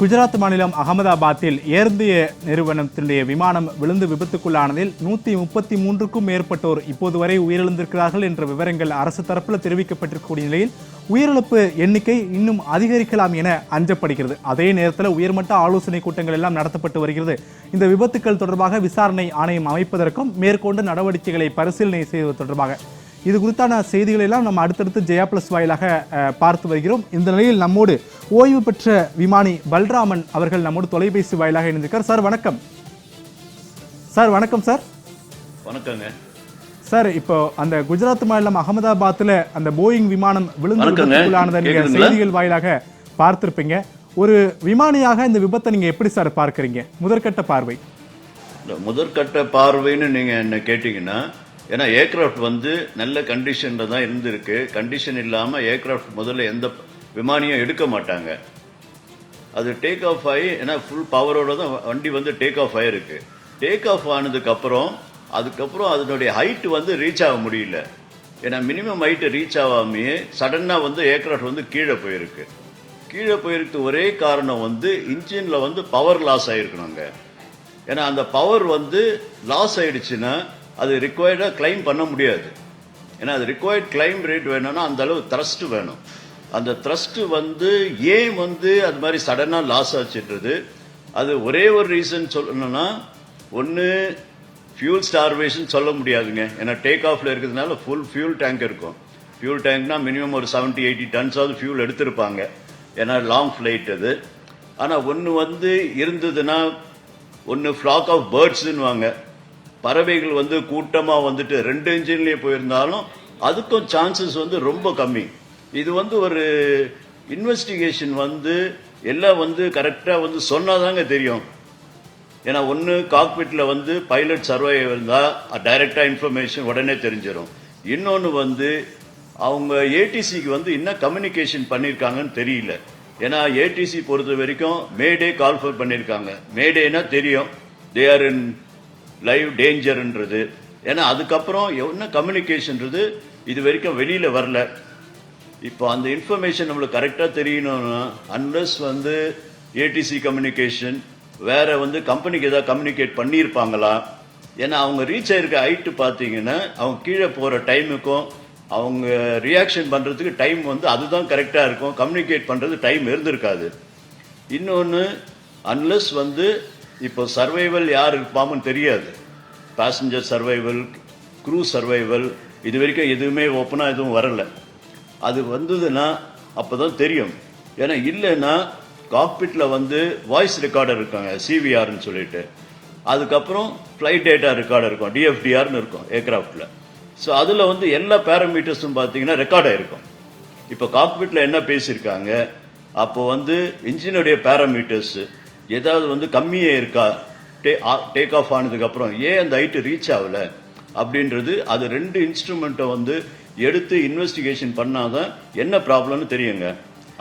குஜராத் மாநிலம் அகமதாபாத்தில் ஏர்ந்திய நிறுவனத்தினுடைய விமானம் விழுந்து விபத்துக்குள்ளானதில் நூற்றி முப்பத்தி மூன்றுக்கும் மேற்பட்டோர் இப்போது வரை உயிரிழந்திருக்கிறார்கள் என்ற விவரங்கள் அரசு தரப்பில் தெரிவிக்கப்பட்டிருக்கக்கூடிய நிலையில் உயிரிழப்பு எண்ணிக்கை இன்னும் அதிகரிக்கலாம் என அஞ்சப்படுகிறது. அதே நேரத்தில் உயர்மட்ட ஆலோசனை கூட்டங்கள் எல்லாம் நடத்தப்பட்டு வருகிறது. இந்த விபத்துக்கள் தொடர்பாக விசாரணை ஆணையம் அமைப்பதற்கும் மேற்கொண்டு நடவடிக்கைகளை பரிசீலனை செய்வது தொடர்பாக. இது குறித்தான செய்திகளை எல்லாம் நம்ம அடுத்தடுத்து ஜெயா பிளஸ் வாயிலாக பார்த்து வருகிறோம். இந்த நிலையில் நம்மோடு ஓய்வு பெற்ற விமானி பல்ராமன் அவர்கள் நம்மோடு தொலைபேசி வாயிலாக இணைந்திருக்கார் சார் வணக்கம். சார் வணக்கம் சார். வணக்கங்க. சார் இப்போ அந்த குஜராத் மாநிலம் அகமதாபாத்தில் அந்த போயிங் விமானம் விழுந்து வணக்கங்க. விபத்துக்குள்ளானதை நீங்க? செய்திகள் வாயிலாக பார்த்திருப்பீங்க. ஒரு விமானியாக இந்த விபத்தை நீங்க எப்படி சார் பார்க்கறீங்க? முதற்கட்ட பார்வை. முதற்கட்ட பார்வைன்னு நீங்க என்ன கேட்டீங்கன்னா ஏன்னா ஏர்க்ராஃப்ட் வந்து நல்ல கண்டிஷனில் தான் இருந்திருக்கு. கண்டிஷன் இல்லாமல் ஏர்க்ராஃப்ட் முதல்ல எந்த விமானியும் எடுக்க மாட்டாங்க. அது டேக் ஆஃப் ஆகி ஏன்னா ஃபுல் பவரோட தான் வண்டி வந்து டேக் ஆஃப் ஆகிருக்கு டேக் ஆஃப் ஆனதுக்கப்புறம் அதுக்கப்புறம் அதனுடைய ஹைட் வந்து ரீச் ஆக முடியல. ஏன்னா மினிமம் ஹைட்டு ரீச் ஆகாமையே சடனாக வந்து ஏர்க்ராஃப்ட் வந்து கீழே போயிருக்கு. கீழே போயிருக்கு ஒரே காரணம் வந்து இன்ஜினில் வந்து பவர் லாஸ் ஆகிருக்கணுங்க ஏன்னா அந்த பவர் வந்து லாஸ் ஆயிடுச்சுன்னா அது ரிக்வயர்டாக கிளைம் பண்ண முடியாது. ஏன்னா அது ரிக்வயர்ட் கிளைம் ரேட் வேணும்னா அந்த அளவு த்ரஸ்ட் வேணும். அந்த த்ரஸ்ட் வந்து ஏன் வந்து அது மாதிரி சடனாக லாஸ் ஆச்சுன்றது அது ஒரே ஒரு ரீசன் சொல்லணும்னா ஒன்று ஃபியூல் ஸ்டார்வேஷன் சொல்ல முடியாதுங்க. ஏன்னா டேக் ஆஃபில் இருக்கிறதுனால ஃபுல் ஃபியூல் டேங்க் இருக்கும். ஃபியூல் டேங்க்னா மினிமம் ஒரு 70 எயிட்டி டன்ஸாவது ஃபியூல் எடுத்திருப்பாங்க. ஏன்னா லாங் ஃப்ளைட் அது. ஆனால் ஒன்று வந்து இருந்ததுன்னா ஒன்று ஃப்ளாக் ஆஃப் பேர்ட்ஸுன்னு வாங்க பறவைகள் வந்து கூட்டமாக வந்துட்டு ரெண்டு இன்ஜின்லேயே போயிருந்தாலும் அதுக்கும் சான்சஸ் வந்து ரொம்ப கம்மி. இது வந்து ஒரு இன்வெஸ்டிகேஷன் வந்து எல்லாம் வந்து கரெக்டாக வந்து சொன்னாதாங்க தெரியும். ஏன்னா ஒன்று காக்பிட்டில் வந்து பைலட் சர்வை இருந்தால் டைரெக்டாக இன்ஃபர்மேஷன் உடனே தெரிஞ்சிடும் இன்னொன்று வந்து அவங்க ஏடிசிக்கு வந்து என்ன கம்யூனிகேஷன் பண்ணியிருக்காங்கன்னு தெரியல. ஏன்னா ஏடிசி பொறுத்த வரைக்கும் மேடே கால் ஃபர் பண்ணியிருக்காங்க மேடேனா தெரியும். தே ஆர் இன் லைவ் டேஞ்சர்ன்றது ஏன்னா அதுக்கப்புறம் என்ன கம்யூனிகேஷன்றது இது வரைக்கும் வெளியில் வரல. இப்போ அந்த இன்ஃபர்மேஷன் நம்மளுக்கு கரெக்டாக தெரியணும்னா அன்லஸ் வந்து ஏடிசி கம்யூனிகேஷன் வேற வந்து கம்பெனிக்கு ஏதாவது கம்யூனிகேட் பண்ணியிருப்பாங்களா? ஏன்னா அவங்க ரீச் ஆயிருக்க ஹைட்டு பார்த்தீங்கன்னா அவங்க கீழே போகிற டைமுக்கும் அவங்க ரியாக்ஷன் பண்ணுறதுக்கு டைம் வந்து அதுதான் கரெக்டாக இருக்கும். கம்யூனிகேட் பண்ணுறது டைம் இருந்திருக்காது. இன்னொன்று அன்லஸ் வந்து இப்போ சர்வைவல் யார் இருப்பாமன்னு தெரியாது. பேசஞ்சர் சர்வைவல் க்ரூ சர்வைவல் இது வரைக்கும் எதுவுமே ஓப்பனாக எதுவும் வரலை. அது வந்ததுன்னா அப்போ தான் தெரியும். ஏன்னா இல்லைன்னா காக்பிட்டில் வந்து வாய்ஸ் ரெக்கார்டர் இருக்காங்க சிவிஆர்னு சொல்லிட்டு. அதுக்கப்புறம் ஃப்ளைட் டேட்டா ரெக்கார்டர் இருக்கும் டிஎஃப்டிஆர்னு இருக்கும் ஏர்க்ராஃப்டில் ஸோ அதில் வந்து எல்லா பேராமீட்டர்ஸும் பார்த்தீங்கன்னா ரெக்கார்ட் இருக்கும் இப்போ காக்பிட்டில் என்ன பேசியிருக்காங்க? அப்போ வந்து இன்ஜினுடைய பேரமீட்டர்ஸு ஏதாவது வந்து கம்மியே இருக்கா டே டேக் ஆஃப் ஆனதுக்கப்புறம் ஏன் அந்த ஹைட்டு ரீச் ஆகல? அப்படின்றது அது ரெண்டு இன்ஸ்ட்ருமெண்ட்டை வந்து எடுத்து இன்வெஸ்டிகேஷன் பண்ணாதான் என்ன ப்ராப்ளம்னு தெரியுங்க.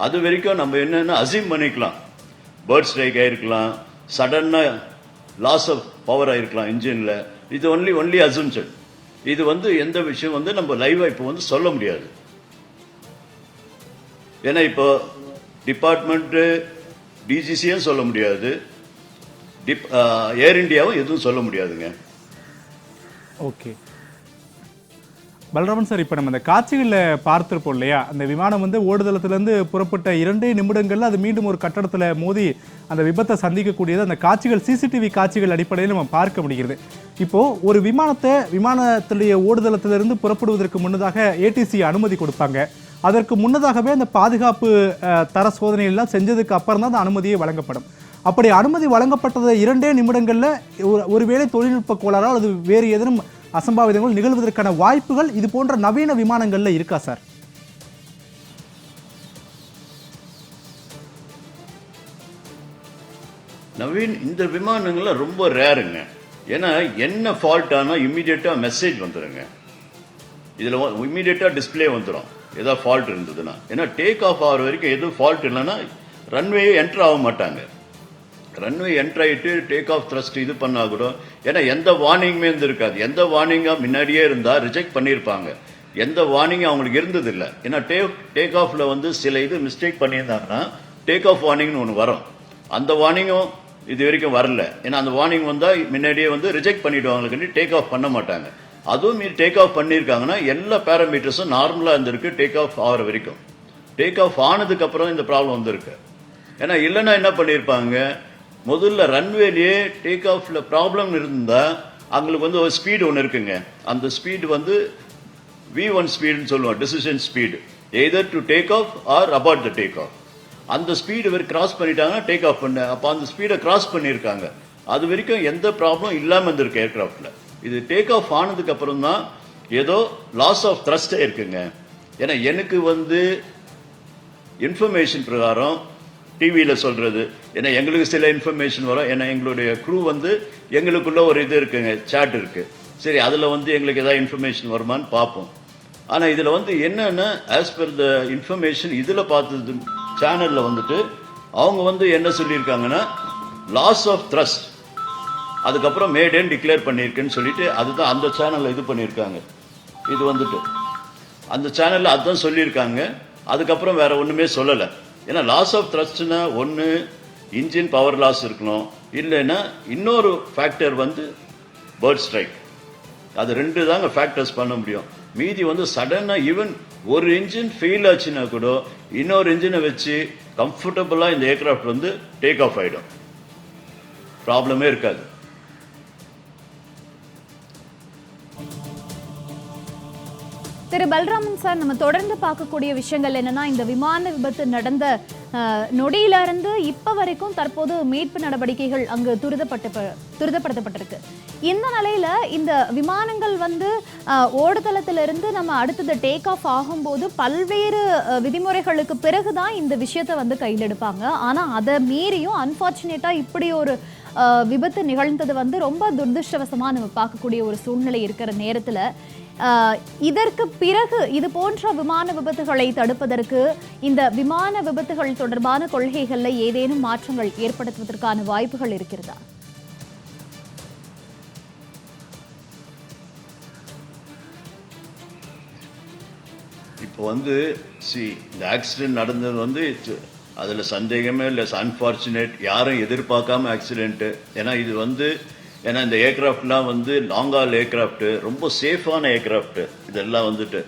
அது வரைக்கும் நம்ம என்னென்னா அசீம் பண்ணிக்கலாம். பேர்ட் ஸ்ட்ரைக் ஆகிருக்கலாம் சடனாக லாஸ் ஆஃப் பவர் ஆகிருக்கலாம் இன்ஜினில் இது ஒன்லி ஒன்லி அசம்ஷன் இது வந்து எந்த விஷயம் வந்து நம்ம லைவாக இப்போ வந்து சொல்ல முடியாது. ஏன்னா இப்போ டிபார்ட்மெண்ட்டு டிஜிசியும் சொல்ல முடியாது? டிப் ஏர் இண்டியாவும் எதுவும் சொல்ல முடியாதுங்க. ஓகே. பலராமன் சார் இப்போ நம்ம இந்த காட்சிகளில் பார்த்துருப்போம் இல்லையா? அந்த விமானம் வந்து ஓடுதளத்துலேருந்து புறப்பட்ட இரண்டே நிமிடங்களில் அது மீண்டும் ஒரு கட்டடத்தில் மோதி அந்த விபத்தை சந்திக்கக்கூடியது. அந்த காட்சிகள் சிசிடிவி காட்சிகள் அடிப்படையில் நம்ம பார்க்க முடிகிறது. இப்போ ஒரு விமானத்தை விமானத்துடைய ஓடுதளத்திலிருந்து புறப்படுவதற்கு முன்னதாக ஏடிசி அனுமதி கொடுப்பாங்க அதற்கு முன்னதாகவே அந்த பாதுகாப்பு தர சோதனை எல்லாம் செஞ்சதுக்கு அப்புறம் தான் அந்த அனுமதியே வழங்கப்படும். அப்படி அனுமதி வழங்கப்பட்டது இரண்டே நிமிடங்களில் ஒரு ஒருவேளை தொழில்நுட்ப கோளாறால் அல்லது வேறு ஏதேனும் அசம்பாவிதங்கள் நிகழ்வதற்கான வாய்ப்புகள் இது போன்ற நவீன விமானங்களில் இருக்கா சார்? நவீன் இந்த விமானங்கள்லாம் ரொம்ப ரேருங்க. ஏன்னா என்ன ஃபால்ட் ஆனால் இம்மிடியேட்டாக மெசேஜ் வந்துடுங்க இதில் இம்மிடியேட்டாக டிஸ்ப்ளே வந்துடும் ஏதாவது ஃபால்ட் இருந்ததுன்னா. ஏன்னா டேக் ஆஃப் ஆகிற வரைக்கும் எதுவும் ஃபால்ட் இல்லைன்னா ரன்வே என்டர் ஆக மாட்டாங்க. ரன்வே என்டர் ஆகிட்டு டேக் ஆஃப் த்ரஸ்ட் இது பண்ணா கூட ஏன்னா எந்த வார்னிங்குமே இருந்திருக்காது. எந்த வார்னிங்காக முன்னாடியே இருந்தால் ரிஜெக்ட் பண்ணியிருப்பாங்க. எந்த வார்னிங்கும் அவங்களுக்கு இருந்தது இல்லை ஏன்னா டேக் டேக் ஆஃப்ல வந்து சில இது மிஸ்டேக் பண்ணியிருந்தாங்கன்னா டேக் ஆஃப் வார்னிங்னு ஒன்று வரும். அந்த வார்னிங்கும் இது வரைக்கும் வரல. ஏன்னா அந்த வார்னிங் வந்தால் முன்னாடியே வந்து ரிஜெக்ட் பண்ணிடுவாங்களுக்கு டேக் ஆஃப் பண்ண மாட்டாங்க. அதுவும் மீறி டேக் ஆஃப் பண்ணியிருக்காங்கன்னா எல்லா பேராமீட்டர்ஸும் நார்மலாக இருந்திருக்கு டேக் ஆஃப் ஆகிற வரைக்கும். டேக் ஆஃப் ஆனதுக்கப்புறம் இந்த ப்ராப்ளம் வந்திருக்கு. ஏன்னா இல்லைன்னா என்ன பண்ணியிருப்பாங்க? முதல்ல ரன்வேலேயே டேக் ஆஃப்ல ப்ராப்ளம் இருந்தால் அவங்களுக்கு வந்து ஒரு ஸ்பீடு ஒன்று இருக்குங்க. அந்த ஸ்பீடு வந்து வி ஒன் ஸ்பீடுன்னு சொல்லுவோம் decision speed either to take off or abort the take off அந்த ஸ்பீடு வரை கிராஸ் பண்ணிட்டாங்கன்னா டேக் ஆஃப் பண்ண. அப்போ அந்த ஸ்பீடை கிராஸ் பண்ணியிருக்காங்க. அது வரைக்கும் எந்த ப்ராப்ளம் இல்லாமல் இருந்திருக்கு ஏர்க்ராஃப்டில் இது டேக் ஆஃப் ஆனதுக்கு அப்புறம் தான் ஏதோ லாஸ் ஆஃப் த்ரஸ்டே இருக்குங்க. ஏன்னா எனக்கு வந்து இன்ஃபர்மேஷன் பிரகாரம் டிவியில் சொல்கிறது ஏன்னா எங்களுக்கு சில இன்ஃபர்மேஷன் வரும். ஏன்னா எங்களுடைய க்ரூ வந்து எங்களுக்குள்ள ஒரு இது இருக்குங்க சாட் இருக்கு. சரி அதில் வந்து எங்களுக்கு எதாவது இன்ஃபர்மேஷன் வருமான்னு பார்ப்போம். ஆனால் இதில் வந்து என்னென்ன ஆஸ் பர் த இன்ஃபர்மேஷன் இதில் பார்த்தது சேனலில் வந்துட்டு அவங்க வந்து என்ன சொல்லியிருக்காங்கன்னா லாஸ் ஆஃப் த்ரஸ்ட் அதுக்கப்புறம் மேடேன்னு டிக்ளேர் பண்ணியிருக்கேன்னு சொல்லிட்டு அதுதான் அந்த சேனலில் இது பண்ணியிருக்காங்க. இது வந்துட்டு. அந்த சேனலில் அதுதான் சொல்லியிருக்காங்க. அதுக்கப்புறம் வேறு ஒன்றுமே சொல்லலை. ஏன்னா லாஸ் ஆஃப் த்ரஸ்ட்னா ஒன்று இன்ஜின் பவர் லாஸ் இருக்கணும். இல்லைன்னா இன்னொரு ஃபேக்டர் வந்து பேர்ட் ஸ்ட்ரைக் அது ரெண்டு தாங்க ஃபேக்டர்ஸ் பண்ண முடியும். மீதி வந்து சடனாக ஈவன் ஒரு இன்ஜின் ஃபெயில் ஆச்சுன்னா கூட இன்னொரு இன்ஜினை வச்சு கம்ஃபர்டபுளாக இந்த ஏர்க்ராஃப்ட் வந்து டேக் ஆஃப் ஆகிடும் ப்ராப்ளமே இருக்காது. திரு பல்ராமன் சார் நம்ம தொடர்ந்து பார்க்கக்கூடிய விஷயங்கள் என்னன்னா இந்த விமான விபத்து நடந்த நொடியிலிருந்து இப்போ இப்ப வரைக்கும் தற்போது மீட்பு நடவடிக்கைகள் அங்கு துரிதப்பட்டு துரிதப்படுத்தப்பட்டிருக்கு. இந்த நிலையில இந்த விமானங்கள் வந்து ஓடுதளத்திலிருந்து நம்ம அடுத்தது டேக் ஆஃப் ஆகும்போது பல்வேறு விதிமுறைகளுக்கு விதிமுறைகளுக்கு பிறகுதான் இந்த விஷயத்தை வந்து கையில் எடுப்பாங்க. ஆனா அதை மீறியும் அன்பார்ச்சுனேட்டா இப்படி ஒரு விபத்து நிகழ்ந்தது வந்து ரொம்ப துரதிருஷ்டவசமா நம்ம பார்க்கக்கூடிய ஒரு சூழ்நிலை இருக்கிற நேரத்துல இதற்கு பிறகு இது போன்ற விமான விபத்துகளை தடுப்பதற்கு இந்த விமான விபத்துகள் தொடர்பான கொள்கைகளில் ஏதேனும் மாற்றங்கள் ஏற்படுத்துவதற்கான வாய்ப்புகள் இருக்கிறதா? இப்போ வந்து சி இந்த ஆக்சிடென்ட் நடந்தது வந்து அதில் சந்தேகமே இல்லை. அன்ஃபார்ச்சுனேட் யாரும் எதிர்பார்க்காம ஆக்சிடென்ட்டு ஏன்னா இது வந்து ஏன்னா இந்த ஏர்கிராஃப்ட்லாம் வந்து லாங்கால் ஹால் ரொம்ப சேஃபான ஏர்கிராஃப்ட் இதெல்லாம் வந்துட்டு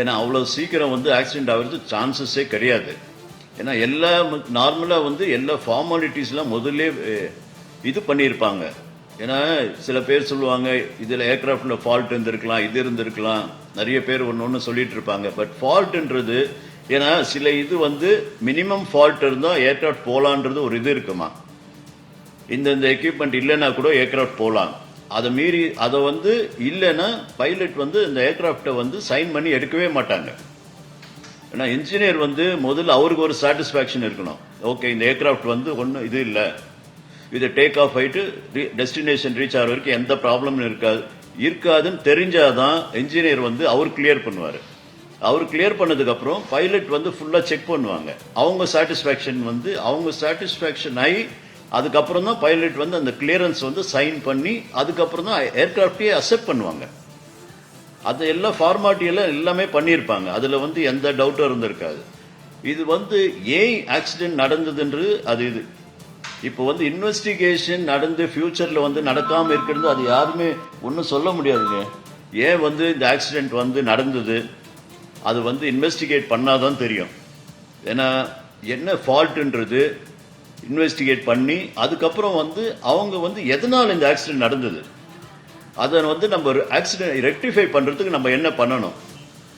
ஏன்னா அவ்வளோ சீக்கிரம் வந்து ஆக்சிடென்ட் ஆகிறது சான்சஸே கிடையாது. ஏன்னா எல்லா நார்மலாக வந்து எல்லா ஃபார்மாலிட்டிஸ்லாம் முதல்ல இது பண்ணியிருப்பாங்க. ஏன்னா சில பேர் சொல்லுவாங்க இதில் ஏர்கிராஃப்டில் ஃபால்ட் இருந்திருக்கலாம் இது இருந்திருக்கலாம். நிறைய பேர் ஒன்று ஒன்று சொல்லிட்டு இருப்பாங்க பட் ஃபால்ட்டுன்றது ஏன்னா சில இது வந்து மினிமம் ஃபால்ட் இருந்தால் ஏர்கிராஃப்ட் போகலான்றது ஒரு இது இருக்குமா? இந்தந்த எக்யூப்மெண்ட் இல்லைன்னா கூட ஏர்க்ராஃப்ட் போகலாம் அதை மீறி அதை வந்து இல்லைன்னா பைலட் வந்து இந்த ஏர்க்ராஃப்டை வந்து சைன் பண்ணி எடுக்கவே மாட்டாங்க. ஏன்னா இன்ஜினியர் வந்து முதல்ல அவருக்கு ஒரு சாட்டிஸ்ஃபேக்ஷன் இருக்கணும். ஓகே இந்த ஏர்க்ராஃப்ட் வந்து ஒன்றும் இது இல்லை. இது டேக் ஆஃப் ஆயிட்டு டெஸ்டினேஷன் ரீச் ஆகிற வரைக்கும் எந்த ப்ராப்ளமும் இருக்காது. இருக்காதுன்னு தெரிஞ்சாதான் இன்ஜினியர் வந்து அவர் கிளியர் பண்ணுவார். அவர் கிளியர் பண்ணதுக்கப்புறம் பைலட் வந்து ஃபுல்லாக செக் பண்ணுவாங்க. அவங்க சாட்டிஸ்ஃபேக்ஷன் வந்து அவங்க சாட்டிஸ்ஃபேக்ஷன் ஆகி அதுக்கப்புறம் தான் பைலட் வந்து அந்த கிளியரன்ஸ் வந்து சைன் பண்ணி அதுக்கப்புறம் தான் ஏர்கிராஃப்டையே அக்செப்ட் பண்ணுவாங்க. அது எல்லா ஃபார்மாலிட்டியெல்லாம் எல்லாமே பண்ணியிருப்பாங்க. அதில் வந்து எந்த டவுட்டும் இருந்திருக்காது. இது வந்து ஏன் ஆக்சிடென்ட் நடந்ததுன்றது அது இது. இப்போ வந்து இன்வெஸ்டிகேஷன் நடந்து ஃப்யூச்சரில் வந்து நடக்காமல் இருக்கிறது அது யாருமே ஒன்றும் சொல்ல முடியாதுங்க. ஏன் வந்து இந்த ஆக்சிடென்ட் வந்து நடந்தது? அது வந்து இன்வெஸ்டிகேட் பண்ணாதான் தெரியும். ஏன்னா என்ன ஃபால்ட்டுன்றது இன்வெஸ்டிகேட் பண்ணி அதுக்கப்புறம் வந்து அவங்க வந்து எதனால் இந்த ஆக்சிடென்ட் நடந்தது? அதை வந்து நம்ம ஆக்சிடென்ட் ரெக்டிஃபை பண்ணுறதுக்கு நம்ம என்ன பண்ணணும்?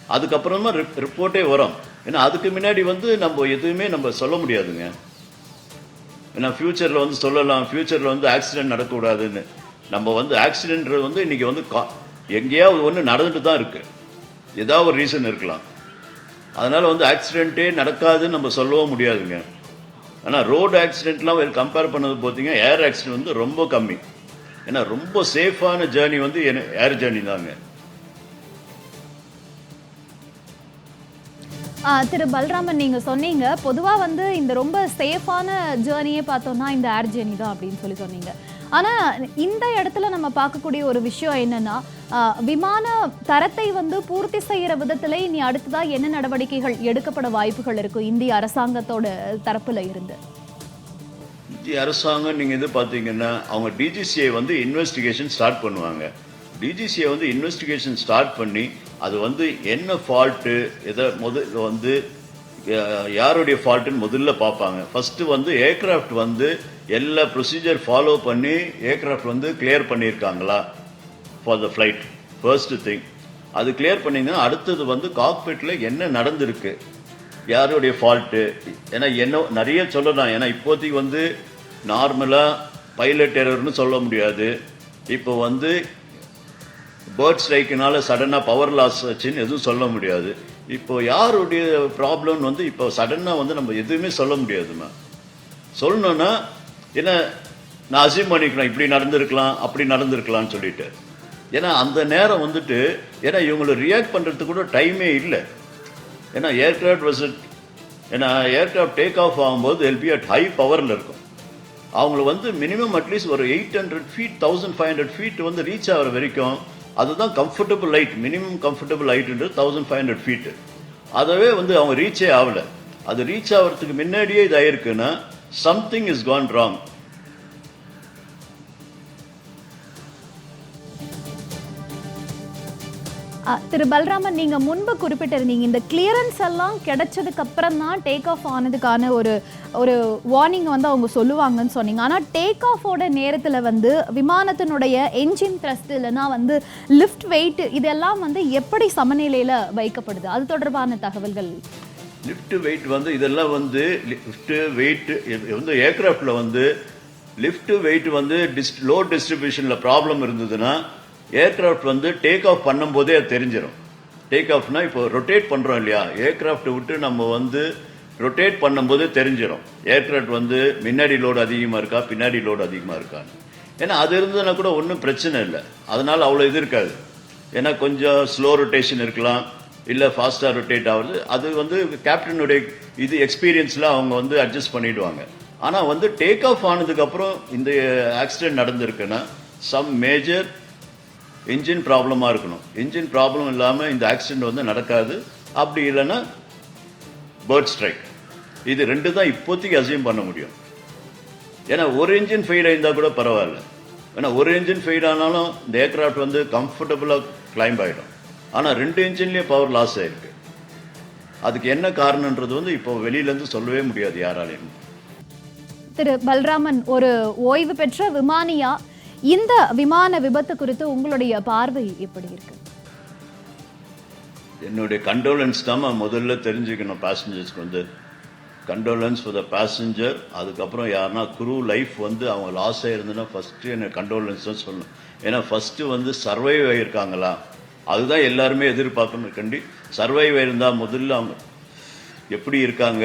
அதுக்கப்புறமா ரிப்போர்ட்டே வரும். ஏன்னா அதுக்கு முன்னாடி வந்து நம்ம எதுவுமே நம்ம சொல்ல முடியாதுங்க. ஏன்னா ஃப்யூச்சரில் வந்து சொல்லலாம். ஃப்யூச்சரில் வந்து ஆக்சிடென்ட் நடக்கக்கூடாதுன்னு. நம்ம வந்து ஆக்சிடென்ட் வந்து இன்றைக்கி வந்து கா- எங்கேயாவது ஒன்று நடந்துட்டு தான் இருக்குது ஏதாவது ஒரு ரீசன் இருக்கலாம். அதனால் வந்து ஆக்சிடென்ட்டே நடக்காதுன்னு நம்ம சொல்லவும் முடியாதுங்க. ஆனால் ரோடு ஆக்சிடென்ட்லாம் கம்பேர் பண்ணது பார்த்தீங்கன்னா ஏர் ஆக்சிடென்ட் வந்து ரொம்ப கம்மி. ஏன்னா ரொம்ப சேஃபான ஜேர்னி வந்து ஏர் ஜேர்னி தாங்க. ஆ, திரு பல்ராமன் நீங்க சொன்னீங்க பொதுவா வந்து இந்த ரொம்ப சேஃபான ஜேர்னியே பார்த்தோம்னா இந்த ஏர் ஜேர்னி தான் அப்படின்னு சொல்லி சொன்னீங்க. ஆனால் இந்த இடத்துல நம்ம பார்க்கக்கூடிய ஒரு விஷயம் என்னன்னா விமான தரத்தை வந்து பூர்த்தி செய்கிற விதத்தில் இனி அடுத்ததாக என்ன நடவடிக்கைகள் எடுக்கப்பட வாய்ப்புகள் இருக்கும் இந்திய அரசாங்கத்தோட தரப்பில் இருந்து? இந்திய அரசாங்கம் நீங்கள் இது பார்த்தீங்கன்னா அவங்க டிஜிசிஐ வந்து இன்வெஸ்டிகேஷன் ஸ்டார்ட் பண்ணுவாங்க. டிஜிசிஐ வந்து இன்வெஸ்டிகேஷன் ஸ்டார்ட் பண்ணி அது வந்து என்ன ஃபால்ட்டு எதை முதல்ல வந்து யாருடைய ஃபால்ட்டுன்னு முதல்ல பார்ப்பாங்க. ஃபஸ்ட்டு வந்து ஏர்க்ராஃப்ட் வந்து எல்லா ப்ரொசீஜர் ஃபாலோ பண்ணி ஏர்க்ராஃப்ட் வந்து கிளியர் பண்ணியிருக்காங்களா? For the flight first thing அது கிளியர் பண்ணிங்கன்னா அடுத்தது வந்து காக்பிட்டில் என்ன நடந்திருக்கு? யாருடைய ஃபால்ட்டு ஏன்னா என்ன நிறைய சொல்லலாம். ஏன்னா இப்போதைக்கு வந்து நார்மலாக பைலட் எரர்னு சொல்ல முடியாது. இப்போ வந்து பேர்ட் ஸ்ட்ரைக்கினால சடனாக பவர் லாஸ் ஆச்சுன்னு எதுவும் சொல்ல முடியாது. இப்போ யாருடைய ப்ராப்ளம் வந்து இப்போ சடனாக வந்து நம்ம எதுவுமே சொல்ல முடியாதுமா சொல்லணும்னா என்ன நான் அசியூம் பண்ணிக்கலாம் இப்படி நடந்திருக்கலாம் அப்படி நடந்திருக்கலாம்னு சொல்லிட்டு. ஏன்னா அந்த நேரம் வந்துட்டு ஏன்னா இவங்களை ரியாக்ட் பண்ணுறதுக்கு கூட டைமே இல்லை. ஏன்னா ஏர்கிராஃப்ட் வசட் ஏன்னா ஏர்கிராஃப்ட் டேக் ஆஃப் ஆகும்போது எல்பி அட் ஹை பவரில் இருக்கும். அவங்கள வந்து மினிமம் அட்லீஸ்ட் ஒரு eight hundred feet thousand five hundred feet வந்து ரீச் ஆகிற வரைக்கும் அதுதான் கம்ஃபர்டபுள் லைட் மினிமம் கம்ஃபர்டபுள் லைட்டுன்றது தௌசண்ட் ஃபைவ் ஹண்ட்ரட் ஃபீட்டு அதவே வந்து அவங்க ரீச்சே ஆகலை. அது ரீச் ஆகிறதுக்கு முன்னாடியே இதாயிருக்குன்னா சம்திங் இஸ் கான் ராங் திரு. பல்ராமன் நீங்க முன்பு குறிப்பிட்டிருந்தீங்க இந்த கிளியரன்ஸ் எல்லாம் கிடைச்சதுக்கு அப்புறம் தான் டேக் ஆஃப் ஆனதுக்கான ஒரு ஒரு வார்னிங் வந்து அவங்க சொல்லுவாங்கன்னு சொன்னீங்க. ஆனா டேக் ஆஃபோட நேரத்துல வந்து விமானத்தினுடைய என்ஜின் த்ரஸ்ட் இல்லைன்னா வந்து லிஃப்ட் வெயிட் இதெல்லாம் வந்து எப்படி சமநிலையில வைக்கப்படுது? அது தொடர்பான தகவல்கள். லிஃப்ட் வெயிட் வந்து இதெல்லாம் வந்து லிஃப்ட்டு வெயிட்டு வந்து ஏர்க்ராஃப்டில் வந்து லிஃப்ட்டு வெயிட் வந்து டிஸ் லோ டிஸ்ட்ரிபியூஷனில் ப்ராப்ளம் இருந்ததுன்னா ஏர்கிராஃப்ட் வந்து டேக் ஆஃப் பண்ணும்போதே அது தெரிஞ்சிடும் டேக் ஆஃப்னால் இப்போ ரொட்டேட் பண்ணுறோம் இல்லையா? ஏர்கிராஃப்ட்டை விட்டு நம்ம வந்து ரொட்டேட் பண்ணும்போது தெரிஞ்சிடும் ஏர்கிராஃப்ட் வந்து முன்னாடி லோடு அதிகமாக இருக்கா? பின்னாடி லோடு அதிகமாக இருக்கான்னு. ஏன்னா அது இருந்ததுன்னா கூட ஒன்றும் பிரச்சனை இல்லை. அதனால் அவ்வளோ இது இருக்காது. ஏன்னா கொஞ்சம் ஸ்லோ ரொட்டேஷன் இருக்கலாம். இல்லை ஃபாஸ்ட்டாக ரொட்டேட் ஆகுது. அது வந்து கேப்டனுடைய இது எக்ஸ்பீரியன்ஸில் அவங்க வந்து அட்ஜஸ்ட் பண்ணிவிடுவாங்க ஆனால் வந்து டேக் ஆஃப் ஆனதுக்கப்புறம் இந்த ஆக்சிடென்ட் நடந்திருக்குன்னா சம் மேஜர் இன்ஜின் ப்ராப்ளமாக இருக்கணும். இன்ஜின் ப்ராப்ளம் இல்லாமல் இந்த ஆக்சிடென்ட் வந்து நடக்காது. அப்படி இல்லைன்னா பேர்ட் ஸ்ட்ரைக் இது ரெண்டு தான் இப்போதைக்கு அசியூம் பண்ண முடியும். ஏன்னா ஒரு இன்ஜின் ஃபெயில் ஆயிருந்தா கூட பரவாயில்ல. ஏன்னா ஒரு இன்ஜின் ஃபெயில் ஆனாலும் இந்த ஏர்க்ராஃப்ட் வந்து கம்ஃபர்டபுளாக கிளைம்ப் ஆகிடும் ஆனால் ரெண்டு இன்ஜின்லேயும் பவர் லாஸ் ஆகிருக்கு அதுக்கு என்ன காரணன்றது வந்து இப்போ வெளியிலேருந்து சொல்லவே முடியாது யாராலையும். திரு பல்ராமன் ஒரு ஓய்வு பெற்ற விமானியா இந்த விமான விபத்து குறித்து உங்களுடைய பார்வை எப்படி இருக்கு? என்னுடைய கண்டோலன்ஸ் தான் முதல்ல தெரிஞ்சுக்கணும். பேசஞ்சர்ஸ்க்கு வந்து கண்டோலன்ஸ் ஃபார் த பேசஞ்சர் அதுக்கப்புறம் யாருன்னா குரூ லைஃப் வந்து அவங்க லாஸ் ஆயிருந்துன்னா ஃபஸ்ட்டு எனக்கு கண்டோலன்ஸ் தான் சொல்லணும். ஏன்னா ஃபஸ்ட்டு வந்து சர்வைவ் ஆகியிருக்காங்களா அதுதான் எல்லாருமே எதிர்பார்க்கணும் கண்டி சர்வைவ் ஆயிருந்தால் முதல்ல அவங்க எப்படி இருக்காங்க?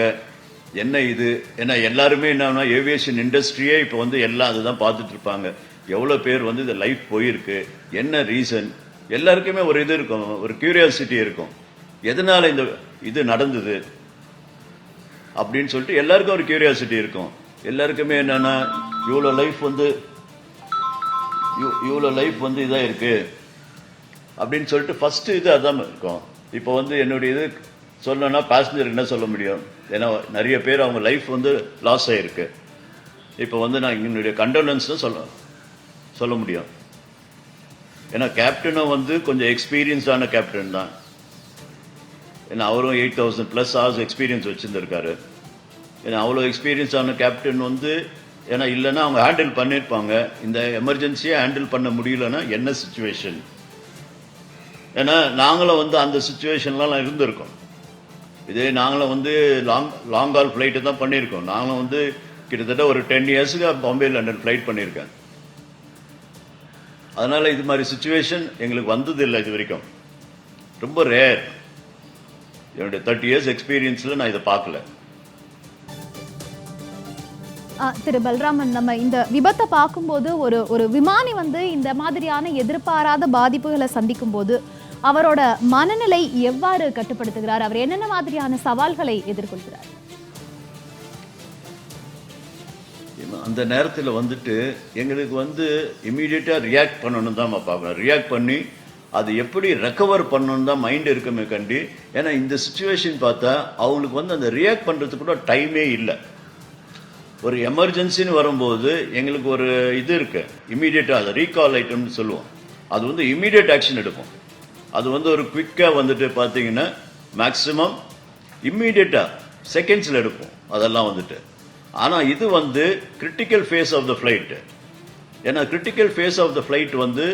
என்ன இது? ஏன்னா எல்லாருமே என்னன்னா ஏவியேஷன் இண்டஸ்ட்ரியே இப்போ வந்து எல்லாம் அதுதான் பார்த்துட்ருப்பாங்க எவ்வளோ பேர் வந்து இந்த லைஃப் போயிருக்கு என்ன ரீசன் எல்லாருக்குமே ஒரு இது இருக்கும் ஒரு கியூரியாசிட்டி இருக்கும். எதனால் இந்த இது நடந்தது? அப்படின்னு சொல்லிட்டு எல்லாருக்கும் ஒரு கியூரியாசிட்டி இருக்கும். எல்லாருக்குமே என்னென்னா இவ்வளோ லைஃப் வந்து இவ்வளோ லைஃப் வந்து இதாக இருக்குது அப்படின்னு சொல்லிட்டு ஃபஸ்ட்டு இது அதான் இருக்கும். இப்போ வந்து என்னுடைய இது சொல்லணும்னா பேசஞ்சர் என்ன சொல்ல முடியும்? ஏன்னா நிறைய பேர் அவங்க லைஃப் வந்து லாஸ் ஆகிருக்கு இப்போ வந்து நான் என்னுடைய கண்டோலன்ஸ் தான் சொல்ல முடியும். ஏன்னா கேப்டனும் வந்து கொஞ்சம் எக்ஸ்பீரியன்ஸான கேப்டன் தான். ஏன்னா அவரும் eight thousand plus hours experience வச்சுருந்துருக்காரு. ஏன்னா அவ்வளோ எக்ஸ்பீரியன்ஸான கேப்டன் வந்து ஏன்னா இல்லைன்னா அவங்க ஹேண்டில் பண்ணியிருப்பாங்க இந்த எமர்ஜென்சியை ஹேண்டில் பண்ண முடியலன்னா என்ன சுச்சுவேஷன் ஏன்னா நாங்களும் வந்து அந்த சுச்சுவேஷன்லாம் இருந்திருக்கோம். இதே நாங்களும் வந்து லாங் லாங் ஹால் ஃப்ளைட்டு தான் பண்ணியிருக்கோம். நாங்களும் வந்து கிட்டத்தட்ட ஒரு டென் இயர்ஸுக்கு பாம்பே லண்டன் ஃப்ளைட் பண்ணியிருக்கேன். அதனால் இது மாதிரி சுச்சுவேஷன் எங்களுக்கு வந்தது இல்லை இது வரைக்கும். ரொம்ப ரேர் என்னுடைய தேர்ட்டி இயர்ஸ் எக்ஸ்பீரியன்ஸில் நான் இதை பார்க்கல. ஆ, திரு பல்ராமன் நம்ம இந்த விபத்தை பார்க்கும்போது ஒரு ஒரு விமானி வந்து இந்த மாதிரியான எதிர்பாராத பாதிப்புகளை சந்திக்கும் போது அவரோட மனநிலை எவ்வாறு கட்டுப்படுத்துகிறார்? அவர் என்னென்ன மாதிரியான சவால்களை எதிர்கொள்கிறார்? அந்த நேரத்தில் வந்துட்டு எங்களுக்கு வந்து இமீடியட்டாக ரியாக்ட் பண்ணணும் தான் பார்ப்பேன் ரியாக்ட் பண்ணி அது எப்படி ரெக்கவர் பண்ணணும் தான் மைண்ட் இருக்குமே கண்டி. ஏன்னா இந்த சுச்சுவேஷன் பார்த்தா அவங்களுக்கு வந்து அந்த ரியாக்ட் பண்ணுறதுக்கு கூட டைமே இல்லை. ஒரு எமர்ஜென்சின்னு வரும்போது எங்களுக்கு ஒரு இது இருக்கு. இமீடியட்டாக அது ரீகால் ஐட்டம்னு சொல்லுவோம். அது வந்து இமீடியட் ஆக்ஷன் எடுப்போம். அது வந்து ஒரு குவிக்காக வந்துட்டு பார்த்தீங்கன்னா மேக்ஸிமம் இம்மீடியட்டாக செகண்ட்ஸில் எடுப்போம். அதெல்லாம் வந்துட்டு. ஆனால் இது வந்து critical phase of the flight ஏன்னா critical phase of the flight வந்து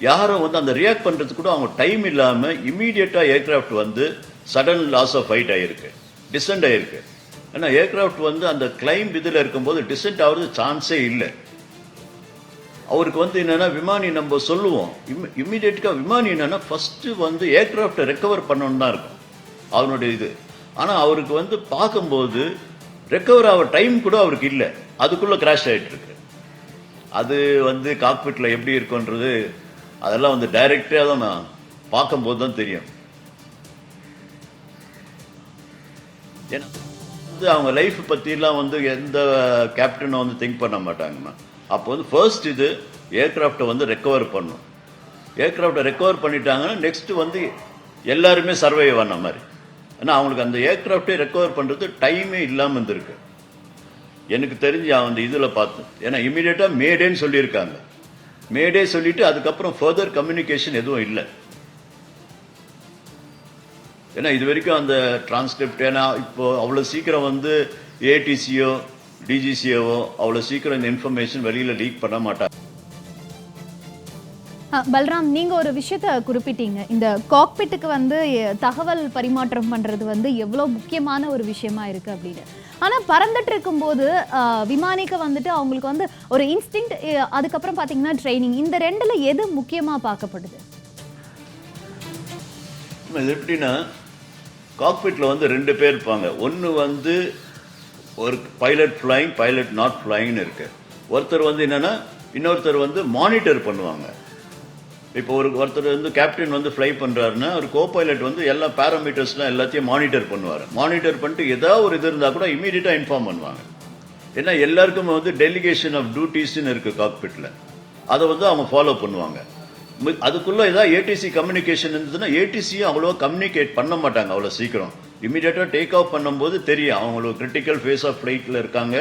யாரும் வந்து அந்த ரியாக்ட் பண்ணுறதுக்கு கூட அவங்க டைம் இல்லாமல் இம்மீடியட்டாக ஏர்க்ராஃப்ட் வந்து சடன் லாஸ் ஆஃப் ஃபைட் ஆகிருக்கு டிசென்ட் ஆகிருக்கு ஏன்னா ஏர்க்ராஃப்ட் வந்து அந்த கிளைம் இதில் இருக்கும்போது டிசென்ட் ஆகிறது சான்ஸே இல்லை. அவருக்கு வந்து என்னென்னா விமானி நம்ம சொல்லுவோம். இம்மிடியேட்டாக விமானி என்னென்னா ஃபஸ்ட்டு வந்து ஏர்க்ராஃப்டை ரெக்கவர் பண்ணணும் தான் இருக்கும். அவனுடைய இது. ஆனால் அவருக்கு வந்து பார்க்கும்போது ரெக்கவர் ஆகிற டைம் கூட அவருக்கு இல்லை. அதுக்குள்ளே கிராஷ் ஆகிட்டு இருக்கு. அது வந்து காக்பிட்டில் எப்படி இருக்குன்றது அதெல்லாம் வந்து டைரக்டாக தான் நான் பார்க்கும்போது தான் தெரியும். ஏன்னா வந்து அவங்க லைஃப் பற்றிலாம் வந்து எந்த கேப்டனும் வந்து திங்க் பண்ண மாட்டாங்கம்மா. அப்போ வந்து ஃபர்ஸ்ட் இது ஏர்க்ராஃப்டை வந்து ரெக்கவர் பண்ணும். ஏர்க்ராஃப்டை ரெக்கவர் பண்ணிட்டாங்கன்னா நெக்ஸ்ட் வந்து எல்லாருமே சர்வை பண்ண மாதிரி. ஏன்னா அவங்களுக்கு அந்த ஏர்க்ராஃப்டே ரெக்கவர் பண்ணுறது டைமே இல்லாமல் இருந்திருக்கு. எனக்கு தெரிஞ்சு அந்த இதில் பார்த்தேன் ஏன்னா இமீடியட்டாக மேடேன்னு சொல்லியிருக்காங்க. மேடே சொல்லிவிட்டு அதுக்கப்புறம் ஃபர்தர் கம்யூனிகேஷன் எதுவும் இல்லை. ஏன்னா இது வரைக்கும் அந்த டிரான்ஸ்கிரிப்ட் ஏன்னா இப்போ அவ்வளோ சீக்கிரம் வந்து ஏடிசியோ டிஜிசிஓவோ அவ்வளோ சீக்கிரம் இந்த இன்ஃபர்மேஷன் வெளியில் லீக் பண்ண மாட்டாங்க. பல்ராம் நீங்கள் ஒரு விஷயத்த குறிப்பிட்டீங்க. இந்த காக்பிட்டுக்கு வந்து தகவல் பரிமாற்றம் பண்ணுறது வந்து எவ்வளோ முக்கியமான ஒரு விஷயமா இருக்குது அப்படின்னு. ஆனால் பறந்துட்டு இருக்கும்போது விமானிக்கு வந்துட்டு அவங்களுக்கு வந்து ஒரு இன்ஸ்டிங் அதுக்கப்புறம் பார்த்தீங்கன்னா ட்ரைனிங் இந்த ரெண்டில் எது முக்கியமாக பார்க்கப்படுது? இது எப்படின்னா காக்பிட்டில் வந்து ரெண்டு பேர் இருப்பாங்க. ஒன்று வந்து ஒரு பைலட் ஃப்ளைங் பைலட் நாட் ஃப்ளைங்னு இருக்கு. ஒருத்தர் வந்து என்னென்னா இன்னொருத்தர் வந்து மானிட்டர் பண்ணுவாங்க. இப்போ ஒரு ஒருத்தர் வந்து கேப்டன் வந்து ஃப்ளை பண்ணுறாருன்னா ஒரு கோ பைலட் வந்து எல்லா பேராமீட்டர்ஸ்லாம் எல்லாத்தையும் மானிட்டர் பண்ணுவார். மானிட்டர் பண்ணிட்டு ஏதாவது ஒரு இது இருந்தால் கூட இமீடியட்டாக இன்ஃபார்ம் பண்ணுவாங்க. ஏன்னா எல்லாருக்குமே வந்து டெலிகேஷன் ஆஃப் டியூட்டிஸ்ன்னு இருக்குது காக்பிட்டில் அதை வந்து அவங்க ஃபாலோ பண்ணுவாங்க. அதுக்குள்ளே ஏதாவது ஏடிசி கம்யூனிகேஷன் இருந்ததுன்னா ஏடிசியும் அவ்வளோவா கம்யூனிகேட் பண்ண மாட்டாங்க அவ்வளோ சீக்கிரம். இமீடியட்டாக டேக் ஆஃப் பண்ணும்போது தெரியும். அவங்களுக்கு கிரிட்டிக்கல் ஃபேஸ் ஆஃப் ஃப்ளைட்டில் இருக்காங்க.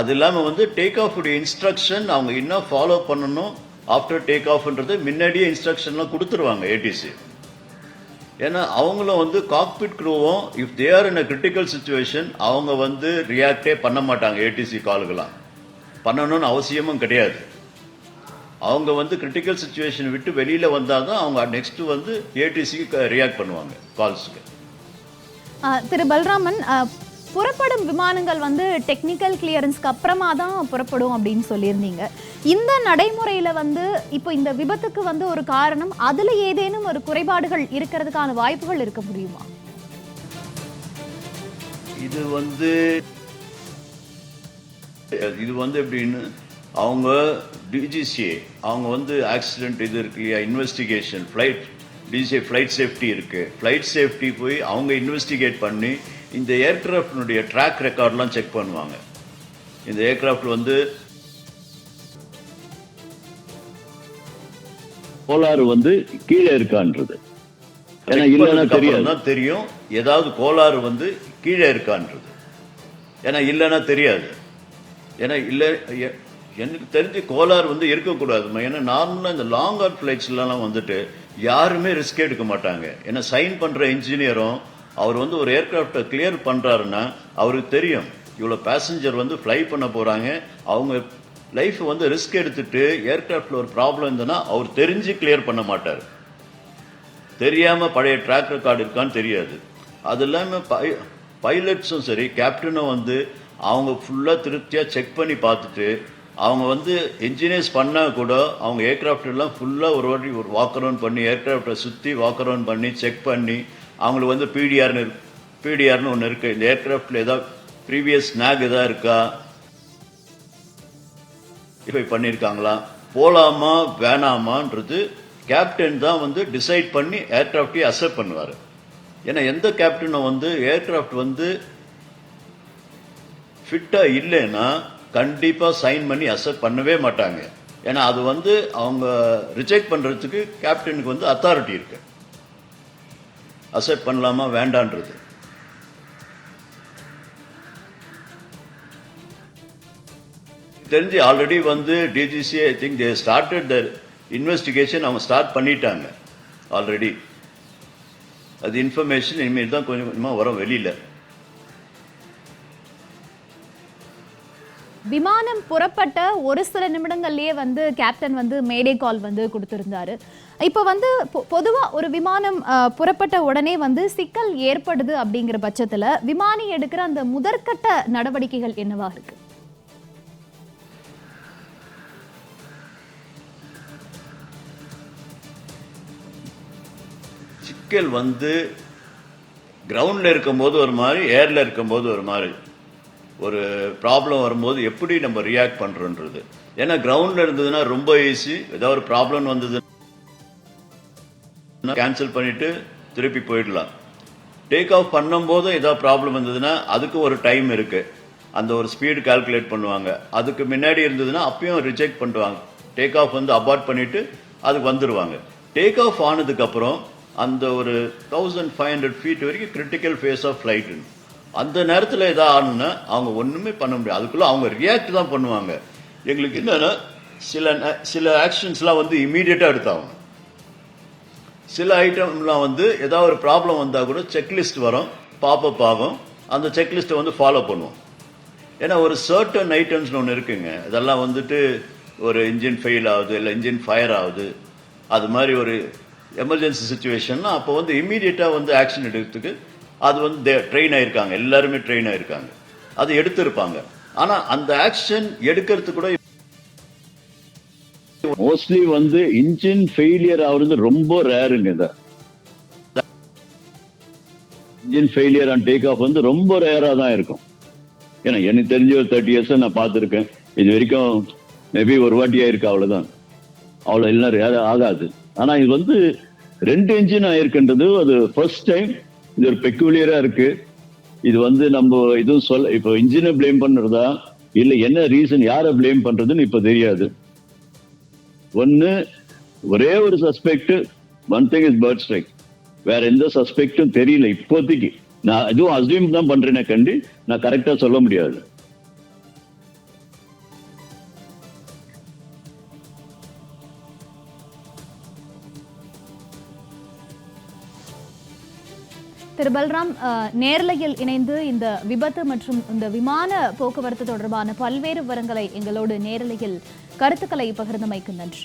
அது இல்லாமல் வந்து டேக் ஆஃப் உடைய இன்ஸ்ட்ரக்ஷன் அவங்க என்ன ஃபாலோ பண்ணணும் ஆஃப்டர் டேக் ஆஃப்ன்றது முன்னாடியே இன்ஸ்ட்ரக்ஷன்லாம் கொடுத்துருவாங்க ஏடிசி ஏன்னா அவங்களும் வந்து cockpit க்ரூவும் if they are in a critical situation அவங்க வந்து ரியாக்டே பண்ண மாட்டாங்க ஏடிசி காலுக்கெல்லாம் பண்ணணும்னு அவசியமும் கிடையாது. அவங்க வந்து கிரிட்டிக்கல் சுச்சுவேஷன் விட்டு வெளியில் வந்தால் தான் அவங்க நெக்ஸ்ட் வந்து ஏடிசிக்கு ரியாக்ட் பண்ணுவாங்க கால்ஸுக்கு. திரு பல்ராமன் புறப்படும் விமானங்கள் வந்து டெக்னிக்கல் கிளியரன்ஸ்க்கு அப்புறமா தான் புறப்படும் அப்படின்னு சொல்லியிருந்தீங்க. இந்த நடைமுறையில் வந்து இப்போ இந்த விபத்துக்கு வந்து ஒரு காரணம் அதில் ஏதேனும் ஒரு குறைபாடுகள் இருக்கிறதுக்கான வாய்ப்புகள் இருக்க முடியுமா? இது வந்து இது வந்து எப்படின்னு அவங்க டிஜிசிஏ அவங்க வந்து ஆக்சிடென்ட் இது இருக்கு இல்லையா investigation flight DGCA flight safety இருக்குது ஃப்ளைட் சேஃப்டி போய் அவங்க இன்வெஸ்டிகேட் பண்ணி இந்த ஏர்கிராஃப்டினுடைய ட்ராக் ரெக்கார்ட்லாம் செக் பண்ணுவாங்க. இந்த ஏர்கிராஃப்ட் வந்து கோளாறு வந்து கீழே இருக்கான்றது. ஏன்னா இல்லைன்னா தெரியாது. தான் தெரியும் ஏதாவது கோளாறு வந்து கீழே இருக்கான்றது. ஏன்னா இல்லைன்னா தெரியாது. ஏன்னா இல்லை எனக்கு தெரிஞ்சு கோளாறு வந்து இருக்கக்கூடாதுமா ஏன்னா நார்மலாக இந்த லாங் ஹார் ஃப்ளைட்ஸ்லாம் வந்துட்டு யாருமே ரிஸ்க் எடுக்க மாட்டாங்க. ஏன்னா சைன் பண்ணுற இன்ஜினியரும் அவர் வந்து ஒரு ஏர்க்ராஃப்டை கிளியர் பண்ணுறாருன்னா அவருக்கு தெரியும். இவ்வளோ பேசஞ்சர் வந்து ஃப்ளை பண்ண போகிறாங்க அவங்க லைஃப் வந்து ரிஸ்க் எடுத்துட்டு ஏர்க்ராஃப்டில் ஒரு ப்ராப்ளம் இருந்ததுன்னா அவர் தெரிஞ்சு கிளியர் பண்ண மாட்டார். தெரியாமல் பழைய ட்ராக் ரெக்கார்டு இருக்கான்னு தெரியாது. அது இல்லாமல் பை- பைலட்ஸும் சரி கேப்டனும் வந்து அவங்க ஃபுல்லாக திருப்தியாக செக் பண்ணி பார்த்துட்டு அவங்க வந்து என்ஜினியர்ஸ் பண்ணால் கூட அவங்க ஏர்க்ராஃப்ட் எல்லாம் ஃபுல்லாக ஒரு வாட்டி ஒரு வாக் பண்ணி ஏர்க்ராஃப்டை சுற்றி வாக் பண்ணி செக் பண்ணி அவங்களுக்கு வந்து பிடிஆர்னு பிடிஆர்னு ஒன்று இருக்குது இந்த ஏர்க்ராஃப்டில் ஏதாவது ப்ரீவியஸ் ஸ்நாக் எதாவது இருக்கா? இப்போ பண்ணியிருக்காங்களா போகலாமா வேணாமான்றது கேப்டன் தான் வந்து டிசைட் பண்ணி ஏர்கிராஃப்டையே அசெப்ட் பண்ணுவார். ஏன்னா எந்த கேப்டனும் வந்து ஏர்க்ராஃப்ட் வந்து ஃபிட்டாக இல்லைன்னா கண்டிப்பாக சைன் பண்ணி அசெப்ட் பண்ணவே மாட்டாங்க. ஏன்னா அது வந்து அவங்க ரிஜெக்ட் பண்ணுறதுக்கு கேப்டனுக்கு வந்து அத்தாரிட்டி இருக்குது அசெப்ட் பண்ணலாமா வேண்டான்றது. தெரிஞ்சு ஆல்ரெடி வந்து DGC I think they started the investigation அவங்க ஸ்டார்ட் பண்ணிட்டாங்க ஆல்ரெடி அது இன்ஃபர்மேஷன் இனிமேல் தான் கொஞ்சம் கொஞ்சமாக வரும் வெளியில். விமானம் புறப்பட்ட ஒரு சில நிமிடங்கள்லயே வந்து கேப்டன் வந்து மேடே கால் வந்து கொடுத்துருந்தாரு. இப்போ வந்து பொதுவாக பொதுவா ஒரு விமானம் புறப்பட்ட உடனே வந்து சிக்கல் ஏற்படுது அப்படிங்கிற பட்சத்துல விமானி எடுக்கிற அந்த முதற்கட்ட நடவடிக்கைகள் என்னவா இருக்கு? சிக்கல் வந்து கிரவுண்டில் இருக்கும்போது ஒரு மாதிரி ஏரில் இருக்கும்போது ஒரு மாதிரி. ஒரு ப்ராப்ளம் வரும்போது எப்படி நம்ம ரியாக்ட் பண்ணுறோன்றது ஏன்னா கிரவுண்டில் இருந்ததுன்னா ரொம்ப ஈஸி ஏதாவது ஒரு ப்ராப்ளம் வந்தது கேன்சல் பண்ணிவிட்டு திருப்பி போயிடலாம். டேக் ஆஃப் பண்ணும்போது ஏதாவது ப்ராப்ளம் வந்ததுன்னா அதுக்கு ஒரு டைம் இருக்குது அந்த ஒரு ஸ்பீடு கால்குலேட் பண்ணுவாங்க. அதுக்கு முன்னாடி இருந்ததுன்னா அப்பயும் ரிஜெக்ட் பண்ணுவாங்க. டேக் ஆஃப் வந்து அபார்ட் பண்ணிவிட்டு அதுக்கு வந்துடுவாங்க டேக் ஆஃப் ஆனதுக்கப்புறம் அந்த ஒரு தௌசண்ட் ஃபைவ் ஹண்ட்ரட் ஃபீட் வரைக்கும் கிரிட்டிக்கல் ஃபேஸ் ஆஃப் ஃப்ளைட் அந்த நேரத்தில் ஏதாவது ஆகணும்னா அவங்க ஒன்றுமே பண்ண முடியாது. அதுக்குள்ள அவங்க ரியாக்ட் தான் பண்ணுவாங்க. எங்களுக்கு என்னன்னா சில ந- சில ஆக்ஷன்ஸ்லாம் வந்து இமீடியட்டாக எடுத்தாங்க சில ஐட்டம்லாம் வந்து ஏதாவது ஒரு ப்ராப்ளம் வந்தால் கூட செக்லிஸ்ட் வரும் பாப்பப் ஆகும். அந்த செக்லிஸ்ட்டை வந்து ஃபாலோ பண்ணுவோம். ஏன்னா ஒரு சர்டன் ஐட்டம்ஸ்னு ஒன்று இருக்குங்க. இதெல்லாம் வந்துட்டு ஒரு இன்ஜின் ஃபெயில் ஆகுது இல்லை இன்ஜின் ஃபயர் ஆகுது. அது மாதிரி ஒரு எமர்ஜென்சி சுச்சுவேஷன்னா அப்போ வந்து இம்மீடியட்டாக வந்து ஆக்ஷன் எடுக்கிறதுக்கு அது வந்து ட்ரெயின் ஆயிருக்காங்க. எல்லாருமே ட்ரெயின் ஆயிருக்காங்க. அது எடுத்திருப்பாங்க. ஆனா அந்த ஆக்ஷன் எடுக்கிறது கூட மோஸ்ட்லி வந்து இன்ஜின் ஃபெயிலியர் ஆகுறது ரொம்ப ரேருங்க இத. Engine failure and take off வந்து ரொம்ப ரேரா தான் இருக்கும். ஏன்னா எனக்கு தெரிஞ்ச ஒரு தேர்ட்டி இயர்ஸ் நான் பார்த்துருக்கேன். இது வரைக்கும் மேபி ஒரு வாட்டி ஆயிருக்கு அவ்வளவுதான். அவ்வளோ இல்லை ஆகாது. ஆனா இது வந்து ரெண்டு இன்ஜின் ஆயிருக்குன்றது அது ஃபர்ஸ்ட் டைம் இது ஒரு பெக்குலியரா இருக்கு. இது வந்து நம்ம இதுவும் சொல்ல இப்போ இன்ஜினை ப்ளேம் பண்றதா? இல்ல என்ன ரீசன் யாரை ப்ளேம் பண்றதுன்னு இப்ப தெரியாது. ஒன்னு ஒரே ஒரு suspect one thing is bird strike வேற எந்த சஸ்பெக்டும் தெரியல இப்போதைக்கு. நான் இதுவும் அஸ்யூம் தான் பண்றேனே கண்டி நான் கரெக்டா சொல்ல முடியாது. திரு. பல்ராம் நேரலையில் இணைந்து இந்த விபத்து மற்றும் இந்த விமான போக்குவரத்து தொடர்பான பல்வேறு விவரங்களை எங்களோடு நேரலையில் கருத்துக்களை பகிர்ந்தமைக்கு நன்றி.